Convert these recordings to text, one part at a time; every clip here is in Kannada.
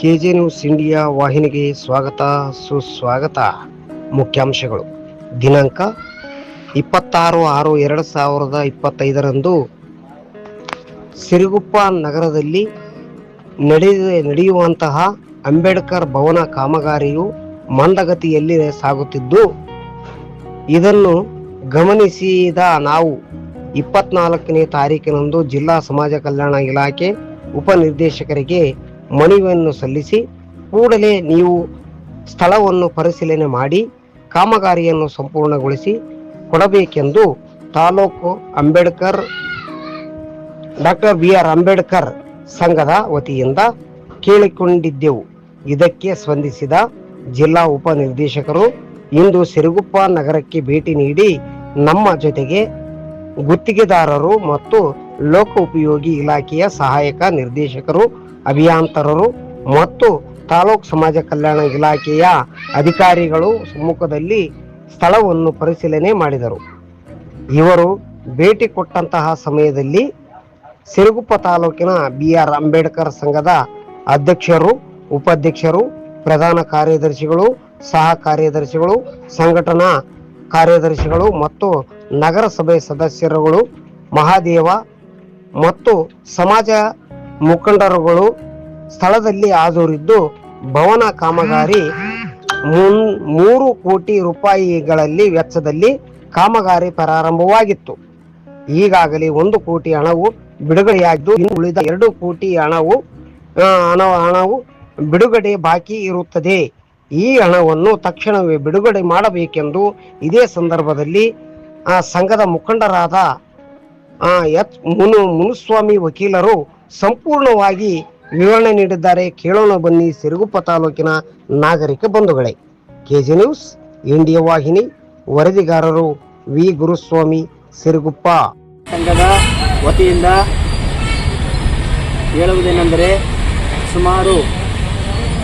ಕೆಜೆ ನ್ಯೂಸ್ ಇಂಡಿಯಾ ವಾಹಿನಿಗೆ ಸ್ವಾಗತ, ಸುಸ್ವಾಗತ. ಮುಖ್ಯಾಂಶಗಳು. ದಿನಾಂಕ ಇಪ್ಪತ್ತಾರು ಆರು ಎರಡು ಸಾವಿರದ ಇಪ್ಪತ್ತೈದರಂದು ಸಿರುಗುಪ್ಪ ನಗರದಲ್ಲಿ ನಡೆದ, ನಡೆಯುವಂತಹ ಅಂಬೇಡ್ಕರ್ ಭವನ ಕಾಮಗಾರಿಯು ಮಂದಗತಿಯಲ್ಲಿ ಸಾಗುತ್ತಿದ್ದು, ಇದನ್ನು ಗಮನಿಸಿದ ನಾವು ಇಪ್ಪತ್ನಾಲ್ಕನೇ ತಾರೀಕಿನಂದು ಜಿಲ್ಲಾ ಸಮಾಜ ಕಲ್ಯಾಣ ಇಲಾಖೆ ಉಪನಿರ್ದೇಶಕರಿಗೆ ಮನವಿಯನ್ನು ಸಲ್ಲಿಸಿ ಕೂಡಲೇ ನೀವು ಸ್ಥಳವನ್ನು ಪರಿಶೀಲನೆ ಮಾಡಿ ಕಾಮಗಾರಿಯನ್ನು ಸಂಪೂರ್ಣಗೊಳಿಸಿ ಕೊಡಬೇಕೆಂದು taluk Ambedkar, doctor B R Ambedkar ಸಂಘದ ವತಿಯಿಂದ ಕೇಳಿಕೊಂಡಿದ್ದೆವು. ಇದಕ್ಕೆ ಸ್ಪಂದಿಸಿದ ಜಿಲ್ಲಾ ಉಪನಿರ್ದೇಶಕರು ಇಂದು ಸಿರುಗುಪ್ಪ ನಗರಕ್ಕೆ ಭೇಟಿ ನೀಡಿ ನಮ್ಮ ಜೊತೆಗೆ ಗುತ್ತಿಗೆದಾರರು ಮತ್ತು ಲೋಕೋಪಯೋಗಿ ಇಲಾಖೆಯ ಸಹಾಯಕ ನಿರ್ದೇಶಕರು ಅಭಿಯಂತರರು ಮತ್ತು ತಾಲೂಕು ಸಮಾಜ ಕಲ್ಯಾಣ ಇಲಾಖೆಯ ಅಧಿಕಾರಿಗಳು ಸಮ್ಮುಖದಲ್ಲಿ ಸ್ಥಳವನ್ನು ಪರಿಶೀಲನೆ ಮಾಡಿದರು. ಇವರು ಭೇಟಿ ಕೊಟ್ಟಂತಹ ಸಮಯದಲ್ಲಿ ಸಿರುಗುಪ್ಪ ತಾಲೂಕಿನ ಬಿ ಆರ್ ಅಂಬೇಡ್ಕರ್ ಸಂಘದ ಅಧ್ಯಕ್ಷರು, ಉಪಾಧ್ಯಕ್ಷರು, ಪ್ರಧಾನ ಕಾರ್ಯದರ್ಶಿಗಳು, ಸಹ ಕಾರ್ಯದರ್ಶಿಗಳು, ಸಂಘಟನಾ ಕಾರ್ಯದರ್ಶಿಗಳು ಮತ್ತು ನಗರಸಭೆ ಸದಸ್ಯರುಗಳು, ಮಹಾದೇವ ಮತ್ತು ಸಮಾಜ ಮುಖಂಡರುಗಳು ಸ್ಥಳದಲ್ಲಿ ಹಾಜರಿದ್ದು ಭವನ ಕಾಮಗಾರಿ ಮೂರು ಕೋಟಿ ರೂಪಾಯಿಗಳಲ್ಲಿ ವೆಚ್ಚದಲ್ಲಿ ಕಾಮಗಾರಿ ಪ್ರಾರಂಭವಾಗಿತ್ತು. ಈಗಾಗಲೇ ಒಂದು ಕೋಟಿ ಹಣವು ಬಿಡುಗಡೆಯಾಗಿದ್ದು ಇನ್ನು ಉಳಿದ ಎರಡು ಕೋಟಿ ಹಣವು ಹಣವು ಬಿಡುಗಡೆ ಬಾಕಿ ಇರುತ್ತದೆ. ಈ ಹಣವನ್ನು ತಕ್ಷಣವೇ ಬಿಡುಗಡೆ ಮಾಡಬೇಕೆಂದು ಇದೇ ಸಂದರ್ಭದಲ್ಲಿ ಆ, ಸಂಘದ ಮುಖಂಡರಾದ ಎಚ್ ಮುನು ಮುನುಸ್ವಾಮಿ ವಕೀಲರು ಸಂಪೂರ್ಣವಾಗಿ ವಿವರಣೆ ನೀಡಿದ್ದಾರೆ ಕೇಳೋಣ ಬನ್ನಿ ಸಿರುಗುಪ್ಪ ತಾಲೂಕಿನ ನಾಗರಿಕ ಬಂಧುಗಳೇ. ಕೆಜಿ ನ್ಯೂಸ್, ಇಂಡಿಯಾ ವಾಹಿನಿ, ವರದಿಗಾರರು ವಿ. ಗುರುಸ್ವಾಮಿ ಸಿರುಗುಪ್ಪ. ಸಂಘದ ವತಿಯಿಂದ ಹೇಳುವುದೇನೆಂದರೆ ಸುಮಾರು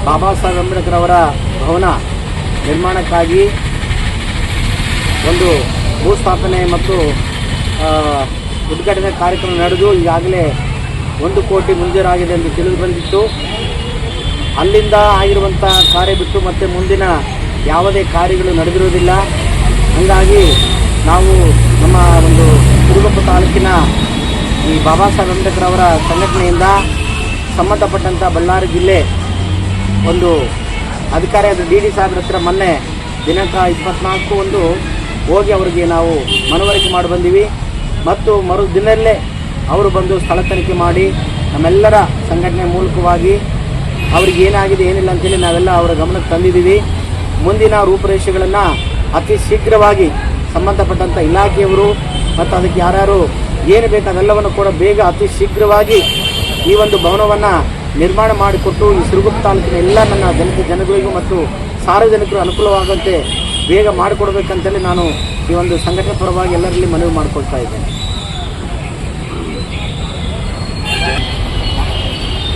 ಬಾಬಾ ಸಾಹೇಬ್ ಅಂಬೇಡ್ಕರ್ ಅವರ ಭವನ ನಿರ್ಮಾಣಕ್ಕಾಗಿ ಒಂದು ಭೂಸ್ಥಾಪನೆ ಮತ್ತು ಉದ್ಘಾಟನೆ ಕಾರ್ಯಕ್ರಮ ನಡೆದು ಈಗಾಗಲೇ ಒಂದು ಕೋಟಿ ಮುಂಜೂರಾಗಿದೆ ಎಂದು ತಿಳಿದು ಬಂದಿತ್ತು. ಅಲ್ಲಿಂದ ಆಗಿರುವಂಥ ಕಾರ್ಯ ಬಿಟ್ಟು ಮತ್ತೆ ಮುಂದಿನ ಯಾವುದೇ ಕಾರ್ಯಗಳು ನಡೆದಿರುವುದಿಲ್ಲ. ಹಾಗಾಗಿ ನಾವು ನಮ್ಮ ಒಂದು ಕುರುಗಪ್ಪ ತಾಲೂಕಿನ ಈ ಬಾಬಾ ಸಾಹೇಬ್ ಅಂಬೇಡ್ಕರ್ ಅವರ ಸಂಘಟನೆಯಿಂದ ಸಂಬಂಧಪಟ್ಟಂಥ ಬಳ್ಳಾರಿ ಜಿಲ್ಲೆ ಒಂದು ಅಧಿಕಾರಿಯಾದ ಡಿ ಡಿ ಸಾಹೇಬ್ರ ಹತ್ರ ಮೊನ್ನೆ ದಿನಾಂಕ ಇಪ್ಪತ್ನಾಲ್ಕು ಒಂದು ಹೋಗಿ ಅವರಿಗೆ ನಾವು ಮನವರಿಕೆ ಮಾಡಿ ಬಂದೀವಿ. ಮತ್ತು ಮರು ದಿನದಲ್ಲೇ ಅವರು ಬಂದು ಸ್ಥಳ ತನಿಖೆ ಮಾಡಿ ನಮ್ಮೆಲ್ಲರ ಸಂಘಟನೆ ಮೂಲಕವಾಗಿ ಅವ್ರಿಗೆ ಏನಾಗಿದೆ, ಏನಿಲ್ಲ ಅಂತೇಳಿ ನಾವೆಲ್ಲ ಅವರ ಗಮನಕ್ಕೆ ತಂದಿದ್ದೀವಿ. ಮುಂದಿನ ರೂಪುರೇಷೆಗಳನ್ನು ಅತಿ ಶೀಘ್ರವಾಗಿ ಸಂಬಂಧಪಟ್ಟಂಥ ಇಲಾಖೆಯವರು ಮತ್ತು ಅದಕ್ಕೆ ಯಾರ್ಯಾರು ಏನು ಬೇಕು ಅದೆಲ್ಲವನ್ನು ಕೂಡ ಬೇಗ ಅತಿ ಶೀಘ್ರವಾಗಿ ಈ ಒಂದು ಭವನವನ್ನು ನಿರ್ಮಾಣ ಮಾಡಿಕೊಟ್ಟು ಈ ಸಿರುಗುಪ್ಪ ತಾಲೂಕಿನ ಎಲ್ಲ ನನ್ನ ದಲಿತ ಜನಗಳಿಗೂ ಮತ್ತು ಸಾರ್ವಜನಿಕರು ಅನುಕೂಲವಾಗುವಂತೆ ಬೇಗ ಮಾಡಿಕೊಡ್ಬೇಕಂತೇಳಿ ನಾನು ಈ ಒಂದು ಸಂಘಟನೆ ಪರವಾಗಿ ಎಲ್ಲರಲ್ಲಿ ಮನವಿ ಮಾಡಿಕೊಳ್ತಾ ಇದ್ದೇನೆ.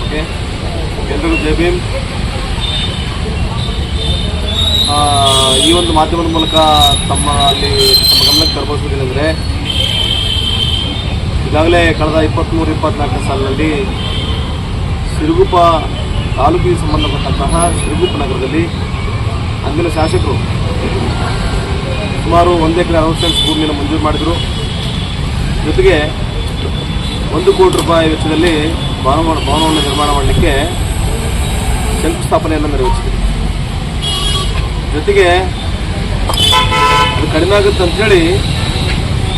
ಓಕೆ ಈ ಒಂದು ಮಾಧ್ಯಮದ ಮೂಲಕ ತಮ್ಮ ಅಲ್ಲಿ ತಮ್ಮ ಗಮನಕ್ಕೆ ತರಬಹುದೇನೆಂದರೆ ಈಗಾಗಲೇ ಕಳೆದ ಇಪ್ಪತ್ತ್ಮೂರು ಇಪ್ಪತ್ನಾಲ್ಕನೇ ಸಾಲಿನಲ್ಲಿ ಸಿರುಗುಪ್ಪ ತಾಲೂಕಿಗೆ ಸಂಬಂಧಪಟ್ಟಂತಹ ಸಿರುಗುಪ್ಪ ನಗರದಲ್ಲಿ ಅಂದಿನ ಶಾಸಕರು ಸುಮಾರು ಒಂದು ಎಕರೆ ಅರವತ್ತು ಸೆಂಟ್ಸ್ ಭೂಮಿಯನ್ನು ಮಂಜೂರು ಮಾಡಿದರು. ಜೊತೆಗೆ ಒಂದು ಕೋಟಿ ರೂಪಾಯಿ ವೆಚ್ಚದಲ್ಲಿ ಭವನ ಭವನವನ್ನು ನಿರ್ಮಾಣ ಮಾಡಲಿಕ್ಕೆ ಶಂಕುಸ್ಥಾಪನೆಯನ್ನು ನೆರವೇರಿಸಿದೆ. ಜೊತೆಗೆ ಅದು ಕಡಿಮೆ ಆಗುತ್ತೆ ಅಂಥೇಳಿ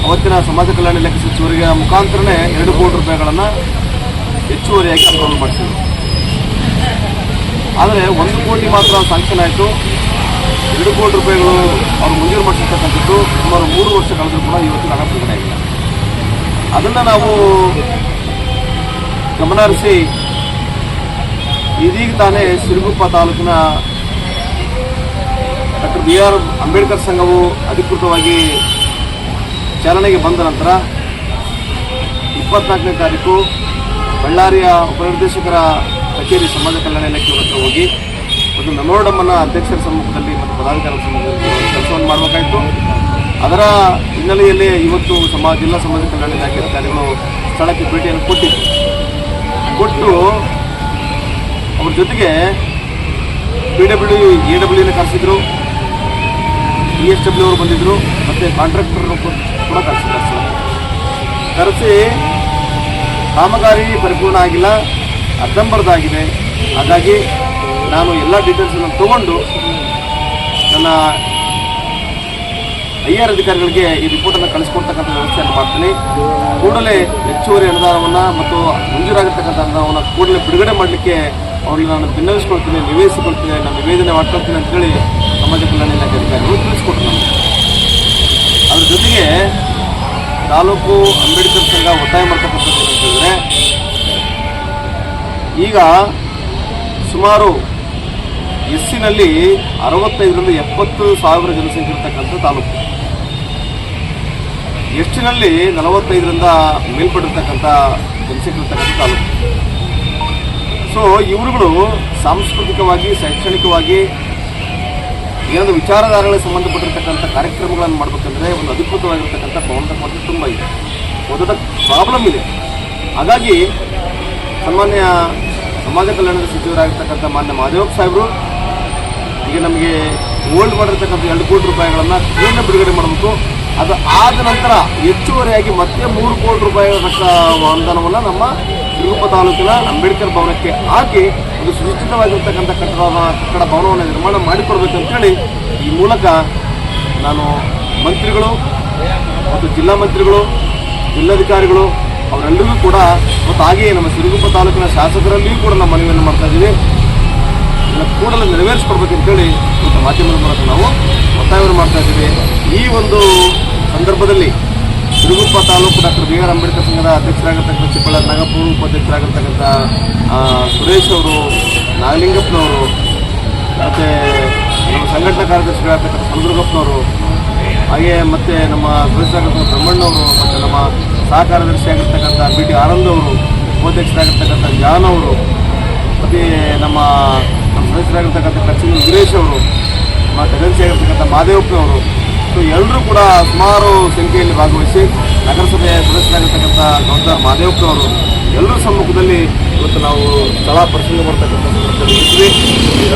ಅವತ್ತಿನ ಸಮಾಜ ಕಲ್ಯಾಣ ಇಲಾಖೆ ಸಚಿವರಿಗೆ ಮುಖಾಂತರನೇ ಎರಡು ಕೋಟಿ ರೂಪಾಯಿಗಳನ್ನು ಹೆಚ್ಚುವರಿಯಾಗಿ ಅನುದಾನ ಮಾಡಿಸಿದರು. ಆದರೆ ಒಂದು ಕೋಟಿ ಮಾತ್ರ ಸಾಂಕ್ಷನ್ ಆಯಿತು. ಎರಡು ಕೋಟಿ ರೂಪಾಯಿಗಳು ಅವರು ಮಂಜೂರು ಮಾಡಿಸಿರ್ತಕ್ಕಂಥದ್ದು ಸುಮಾರು ಮೂರು ವರ್ಷ ಕಳೆದರೂ ಕೂಡ ಇವತ್ತಿನ ಹಣ ಬಿಡುಗಡೆ ಆಗಿಲ್ಲ ಅದನ್ನು ನಾವು ಗಮನಹರಿಸಿ, ಇದೀಗ ತಾನೇ ಸಿರುಗುಪ್ಪ ತಾಲೂಕಿನ ಡಾಕ್ಟರ್ ಬಿ ಆರ್ ಅಂಬೇಡ್ಕರ್ ಸಂಘವು ಅಧಿಕೃತವಾಗಿ ಚಾಲನೆಗೆ ಬಂದ ನಂತರ ಇಪ್ಪತ್ನಾಲ್ಕನೇ ತಾರೀಕು ಬಳ್ಳಾರಿಯ ಉಪನಿರ್ದೇಶಕರ ಕಚೇರಿ ಸಮಾಜ ಕಲ್ಯಾಣ ಇಲಾಖೆ ಹತ್ರ ಹೋಗಿ ಒಂದು ಮೆಮೋರಡಮನ್ನು ಅಧ್ಯಕ್ಷರ ಸಮ್ಮುಖದಲ್ಲಿ ಮತ್ತು ಪದಾಧಿಕಾರಿಗಳ ಸಮ್ಮುಖದಲ್ಲಿ ಕೆಲಸವನ್ನು ಮಾಡಬೇಕಾಯಿತು. ಅದರ ಹಿನ್ನೆಲೆಯಲ್ಲಿ ಇವತ್ತು ಸಮಾಜ ಜಿಲ್ಲಾ ಸಮಾಜ ಕಲ್ಯಾಣ ಇಲಾಖೆ ಅಧಿಕಾರಿಗಳು ಸ್ಥಳಕ್ಕೆ ಭೇಟಿಯನ್ನು ಕೊಟ್ಟಿದ್ದರು ಕೊಟ್ಟು ಅವ್ರ ಜೊತೆಗೆ ಪಿ ಡಬ್ಲ್ಯೂ, ಎ ಡಬ್ಲ್ಯೂನ ಕರೆಸಿದ್ರು. ಇ ಎಸ್ ಡಬ್ಲ್ಯೂ ಅವರು ಬಂದಿದ್ದರು ಮತ್ತು ಕಾಂಟ್ರಾಕ್ಟರ್ ಕೂಡ ಕರೆಸಿದ್ದಾರೆ ಸರ್. ಕರೆಸಿ ಕಾಮಗಾರಿ ಪರಿಪೂರ್ಣ ಆಗಿಲ್ಲ. ಅರ್ಧಂಬರ್ದಾಗಿದೆ. ಹಾಗಾಗಿ ನಾನು ಎಲ್ಲ ಡೀಟೇಲ್ಸನ್ನು ತಗೊಂಡು ನನ್ನ ಐ ಆರ್ ಅಧಿಕಾರಿಗಳಿಗೆ ಈ ರಿಪೋರ್ಟನ್ನು ಕಳಿಸ್ಕೊಡ್ತಕ್ಕಂಥ ವ್ಯವಸ್ಥೆಯನ್ನು ಮಾಡ್ತೀನಿ. ಕೂಡಲೇ ಹೆಚ್ಚುವರಿ ಅನುದಾನವನ್ನು ಮತ್ತು ಮಂಜೂರಾಗಿರ್ತಕ್ಕಂಥ ಅನುದಾನವನ್ನು ಕೂಡಲೇ ಬಿಡುಗಡೆ ಮಾಡಲಿಕ್ಕೆ ಅವ್ರನ್ನ ನಾನು ಭಿನ್ನವಿಸ್ಕೊಳ್ತೀನಿ ನಿವೇದಿಸಿಕೊಳ್ತೀನಿ, ನಾನು ನಿವೇದನೆ ಮಾಡ್ಕೊಳ್ತೀನಿ ಅಂತೇಳಿ ಸಮಾಜ ಕಲ್ಯಾಣ ಇಲಾಖೆ ಅಧಿಕಾರಿಗಳು ತಿಳಿಸ್ಕೊಡ್ತೀನಿ ಅದ್ರ ಜೊತೆಗೆ ತಾಲೂಕು ಅಂಬೇಡ್ಕರ್ ಸಂಘ ಒತ್ತಾಯ ಮಾಡ್ತಕ್ಕಂಥದ್ದು ಅಂತಂದರೆ ಈಗ ಸುಮಾರು ಎಸ್ಸಿನಲ್ಲಿ ಅರವತ್ತೈದರಿಂದ ಎಪ್ಪತ್ತು ಸಾವಿರ ಜನಸಂಖ್ಯೆ ಇರತಕ್ಕಂಥ ತಾಲೂಕು. ಎಸ್ಟಿನಲ್ಲಿ ನಲವತ್ತೈದರಿಂದ ಮೇಲ್ಪಟ್ಟಿರ್ತಕ್ಕಂಥ ಜನಸಂಖ್ಯೆ ತಾಲೂಕು. ಸೊ ಇವರುಗಳು ಸಾಂಸ್ಕೃತಿಕವಾಗಿ, ಶೈಕ್ಷಣಿಕವಾಗಿ ಏನಾದರೂ ವಿಚಾರಧಾರೆಗಳಿಗೆ ಸಂಬಂಧಪಟ್ಟಿರ್ತಕ್ಕಂಥ ಕಾರ್ಯಕ್ರಮಗಳನ್ನು ಮಾಡಬೇಕಂದ್ರೆ ಒಂದು ಅಧಿಕೃತವಾಗಿರ್ತಕ್ಕಂಥ ಭವನದ ಕೊರತೆ ತುಂಬ ಇದೆ. ಒಂದೊಂದು ಪ್ರಾಬ್ಲಮ್ ಇದೆ. ಹಾಗಾಗಿ ಸಾಮಾನ್ಯ ಸಮಾಜ ಕಲ್ಯಾಣದ ಸಚಿವರಾಗಿರ್ತಕ್ಕಂಥ ಮಾನ್ಯ ಮಾದೇವಪ್ಪ ಸಾಹೇಬರು, ಈಗ ನಮಗೆ ಓಲ್ಡ್ ಮಾಡಿರ್ತಕ್ಕಂಥ ಎರಡು ಕೋಟಿ ರೂಪಾಯಿಗಳನ್ನು ಪೂರ್ಣ ಬಿಡುಗಡೆ ಮಾಡಬೇಕು. ಅದು ಆದ ನಂತರ ಹೆಚ್ಚುವರಿಯಾಗಿ ಮತ್ತೆ ಮೂರು ಕೋಟಿ ರೂಪಾಯಿ ಅನುದಾನವನ್ನು ನಮ್ಮ ತಿರುಗುಪ್ಪ ತಾಲೂಕಿನ ಅಂಬೇಡ್ಕರ್ ಭವನಕ್ಕೆ ಹಾಕಿ ಒಂದು ಸುನಿಶ್ಚಿತವಾಗಿರ್ತಕ್ಕಂಥ ಕಟ್ಟಡ ಕಟ್ಟಡ ಭವನವನ್ನು ನಿರ್ಮಾಣ ಮಾಡಿಕೊಡ್ಬೇಕು ಅಂತೇಳಿ ಈ ಮೂಲಕ ನಾನು ಮಂತ್ರಿಗಳು ಮತ್ತು ಜಿಲ್ಲಾ ಮಂತ್ರಿಗಳು, ಜಿಲ್ಲಾಧಿಕಾರಿಗಳು ಅವರೆಲ್ಲರಿಗೂ ಕೂಡ ಮತ್ತು ಹಾಗೆಯೇ ನಮ್ಮ ಸಿರುಗುಪ್ಪ ತಾಲೂಕಿನ ಶಾಸಕರಲ್ಲಿಯೂ ಕೂಡ ನಾವು ಮನವಿಯನ್ನು ಮಾಡ್ತಾ ಇದ್ದೀವಿ. ಕೂಡಲೇ ನೆರವೇರಿಸ್ಕೊಡ್ಬೇಕಂತೇಳಿ ಮತ್ತು ಮಾಧ್ಯಮದ ಮೂಲಕ ನಾವು ಒತ್ತಾಯವನ್ನು ಮಾಡ್ತಾ ಇದ್ದೀವಿ ಈ ಒಂದು ಸಂದರ್ಭದಲ್ಲಿ Siruguppa taluk doctor B R Ambedkar ಸಂಘದ ಅಧ್ಯಕ್ಷರಾಗಿರ್ತಕ್ಕಂಥ ಚಿಕ್ಕಬಳ್ಳಾರ ನಾಗಪುರ ಉಪಾಧ್ಯಕ್ಷರಾಗಿರ್ತಕ್ಕಂಥ ಸುರೇಶ್ ಅವರು, ನಾಗಲಿಂಗಪ್ಪನವರು, ಮತ್ತು ನಮ್ಮ ಸಂಘಟನಾ ಕಾರ್ಯದರ್ಶಿಗಳಾಗಿರ್ತಕ್ಕಂಥ ಸಮುದ್ರಗಪ್ಪನವರು ಹಾಗೆ ಮತ್ತು ನಮ್ಮ ಸದಸ್ಯರಾಗಿರ್ತಕ್ಕಂಥ ಬ್ರಹ್ಮಣ್ಣವರು, ಮತ್ತು ನಮ್ಮ ಸಹ ಕಾರ್ಯದರ್ಶಿ ಆಗಿರ್ತಕ್ಕಂಥ ಬಿ ಟಿ ಆನಂದ್ ಅವರು ಉಪಾಧ್ಯಕ್ಷರಾಗಿರ್ತಕ್ಕಂಥ ಜಾನ್ ಅವರು ಮತ್ತು ನಮ್ಮ ನಮ್ಮ ಸದಸ್ಯರಾಗಿರ್ತಕ್ಕಂಥ ಕಚ್ಚಿನ ವೀರೇಶ್ ಅವರು, ನಮ್ಮ ಟೆನೆನ್ಸಿ ಆಗಿರ್ತಕ್ಕಂಥ ಮಾದೇವಪ್ಪನವರು ಸೊ ಎಲ್ಲರೂ ಕೂಡ ಸುಮಾರು ಸಂಖ್ಯೆಯಲ್ಲಿ ಭಾಗವಹಿಸಿ ನಗರಸಭೆಯ ಸದಸ್ಯರಾಗಿರ್ತಕ್ಕಂಥ ಗೌತಮ್ ಮಾದೇವಪ್ಪನವರು ಎಲ್ಲರ ಸಮ್ಮುಖದಲ್ಲಿ ಇವತ್ತು ನಾವು ಸ್ಥಳ ಪರಿಶೀಲನೆ ಮಾಡ್ತಕ್ಕಂಥ ಸಂದರ್ಭದಲ್ಲಿ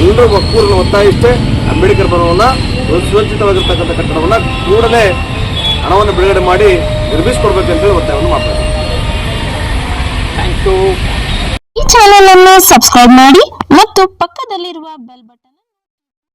ಎಲ್ಲರೂ ಒಕ್ಕೂರನ್ನು ಒತ್ತಾಯಿಸ್ತೇ ಅಂಬೇಡ್ಕರ್ ಭವನವನ್ನು ಸುರಕ್ಷಿತವಾಗಿರ್ತಕ್ಕಂಥ ಕಟ್ಟಡವನ್ನು ಕೂಡಲೇ ಹಣವನ್ನು ಬಿಡುಗಡೆ ಮಾಡಿ ನಿರ್ಮಿಸಿಕೊಡ್ಬೇಕಂತೇಳಿ ಒತ್ತಾಯವನ್ನು ಮಾಡ್ತಾ ಇದ್ದೀವಿ. ಈ ಚಾನೆಲ್ ಅನ್ನು ಸಬ್ಸ್ಕ್ರೈಬ್ ಮಾಡಿ ಮತ್ತು ಪಕ್ಕದಲ್ಲಿರುವ ಬೆಲ್ ಬಟನ್